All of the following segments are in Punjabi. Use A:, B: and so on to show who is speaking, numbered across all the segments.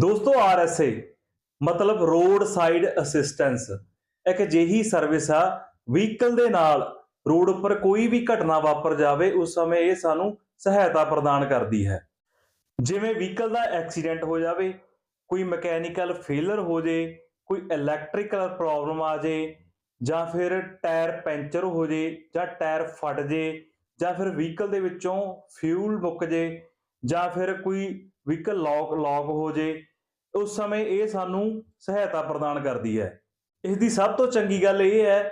A: ਦੋਸਤੋ ਆਰਐਸਏ ਮਤਲਬ ਰੋਡ ਸਾਈਡ ਅਸਿਸਟੈਂਸ ਇੱਕ ਅਜਿਹੀ ਸਰਵਿਸ ਆ ਵਹੀਕਲ ਦੇ ਨਾਲ ਰੋਡ ਉੱਪਰ ਕੋਈ ਵੀ ਘਟਨਾ ਵਾਪਰ ਜਾਵੇ, ਉਸ ਸਮੇਂ ਇਹ ਸਾਨੂੰ ਸਹਾਇਤਾ ਪ੍ਰਦਾਨ ਕਰਦੀ ਹੈ। ਜਿਵੇਂ ਵਹੀਕਲ ਦਾ ਐਕਸੀਡੈਂਟ ਹੋ ਜਾਵੇ, ਕੋਈ ਮਕੈਨੀਕਲ ਫੇਲਰ ਹੋ ਜੇ, ਕੋਈ ਇਲੈਕਟ੍ਰੀਕਲ ਪ੍ਰੋਬਲਮ ਆ ਜੇ, ਜਾਂ ਫਿਰ ਟਾਇਰ ਪੈਂਚਰ ਹੋ ਜੇ, ਜਾਂ ਟਾਇਰ ਫਟ ਜੇ, ਜਾਂ ਫਿਰ ਵਹੀਕਲ ਦੇ ਵਿੱਚੋਂ ਫਿਊਲ ਮੁੱਕ ਜੇ ਜਾਂ ਫਿਰ ਕੋਈ ਵਹੀਕਲ ਲੌਕ ਲੌਕ ਹੋ ਜੇ, ਉਸ ਸਮੇਂ ਇਹ ਸਾਨੂੰ ਸਹਾਇਤਾ ਪ੍ਰਦਾਨ ਕਰਦੀ ਹੈ। ਇਸ ਦੀ ਸਭ ਤੋਂ ਚੰਗੀ ਗੱਲ ਇਹ ਹੈ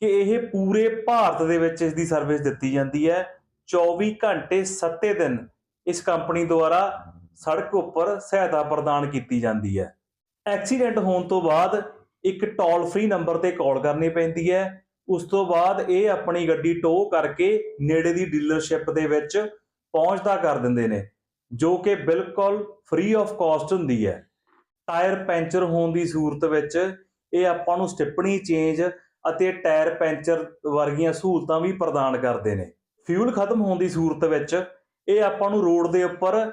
A: ਕਿ ਇਹ ਪੂਰੇ ਭਾਰਤ ਦੇ ਵਿੱਚ ਇਸ ਦੀ ਸਰਵਿਸ ਦਿੱਤੀ ਜਾਂਦੀ ਹੈ। 24 ਘੰਟੇ 7 ਦਿਨ ਇਸ ਕੰਪਨੀ ਦੁਆਰਾ ਸੜਕ ਉੱਪਰ ਸਹਾਇਤਾ ਪ੍ਰਦਾਨ ਕੀਤੀ ਜਾਂਦੀ ਹੈ। ਐਕਸੀਡੈਂਟ ਹੋਣ ਤੋਂ ਬਾਅਦ ਇੱਕ ਟੋਲ ਫ੍ਰੀ ਨੰਬਰ ਤੇ ਕਾਲ ਕਰਨੀ ਪੈਂਦੀ ਹੈ। ਉਸ ਤੋਂ ਬਾਅਦ ਇਹ ਆਪਣੀ ਗੱਡੀ ਟੋ ਕਰਕੇ ਨੇੜੇ ਦੀ ਡੀਲਰਸ਼ਿਪ ਦੇ ਵਿੱਚ ਪਹੁੰਚਦਾ ਕਰ ਦਿੰਦੇ ਨੇ, ਜੋ ਕਿ ਬਿਲਕੁਲ ਫ੍ਰੀ ਆਫ ਕਾਸਟ ਹੁੰਦੀ ਹੈ। ਟਾਇਰ ਪੈਂਚਰ ਹੋਣ ਦੀ ਸੂਰਤ ਵਿੱਚ ਇਹ ਆਪਾਂ ਨੂੰ ਸਟਿੱਪਣੀ ਚੇਂਜ ਅਤੇ ਟਾਇਰ ਪੈਂਚਰ ਵਰਗੀਆਂ ਸਹੂਲਤਾਂ ਵੀ ਪ੍ਰਦਾਨ ਕਰਦੇ ਨੇ। ਫਿਊਲ ਖਤਮ ਹੋਣ ਦੀ ਸੂਰਤ ਵਿੱਚ ਇਹ ਆਪਾਂ ਨੂੰ ਰੋਡ ਦੇ ਉੱਪਰ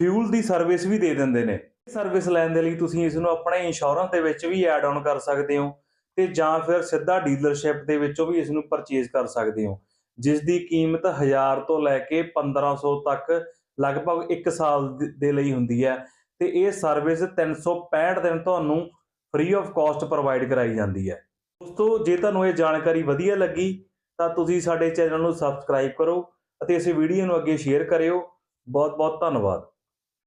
A: ਫਿਊਲ ਦੀ ਸਰਵਿਸ ਵੀ ਦੇ ਦਿੰਦੇ ਨੇ। ਸਰਵਿਸ ਲੈਣ ਦੇ ਲਈ ਤੁਸੀਂ ਇਸ ਨੂੰ ਆਪਣੇ ਇੰਸ਼ੋਰੈਂਸ ਦੇ ਵਿੱਚ ਵੀ ਐਡ ਆਨ ਕਰ ਸਕਦੇ ਹੋ ਤੇ ਜਾਂ ਫਿਰ ਸਿੱਧਾ ਡੀਲਰਸ਼ਿਪ ਦੇ ਵਿੱਚੋਂ ਵੀ ਇਸ ਨੂੰ ਪਰਚੇਜ਼ ਕਰ ਸਕਦੇ ਹੋ। ਜਿਸ ਦੀ ਕੀਮਤ 1000 ਤੋਂ ਲੈ ਕੇ 1500 ਤੱਕ ਲਗਭਗ 1 ਸਾਲ ਦੇ ਲਈ ਹੁੰਦੀ ਹੈ ਤੇ ਇਹ ਸਰਵਿਸ 365 ਦਿਨ ਤੁਹਾਨੂੰ ਫ੍ਰੀ ਆਫ ਕਾਸਟ ਪ੍ਰੋਵਾਈਡ ਕਰਾਈ ਜਾਂਦੀ ਹੈ। ਦੋਸਤੋ, ਜੇ ਤੁਹਾਨੂੰ ਇਹ ਜਾਣਕਾਰੀ ਵਧੀਆ ਲੱਗੀ, ਤਾਂ ਤੁਸੀਂ ਸਾਡੇ ਚੈਨਲ ਨੂੰ ਸਬਸਕ੍ਰਾਈਬ ਕਰੋ ਅਤੇ ਇਸ ਵੀਡੀਓ ਨੂੰ ਅੱਗੇ ਸ਼ੇਅਰ ਕਰਿਓ। ਬਹੁਤ ਬਹੁਤ ਧੰਨਵਾਦ।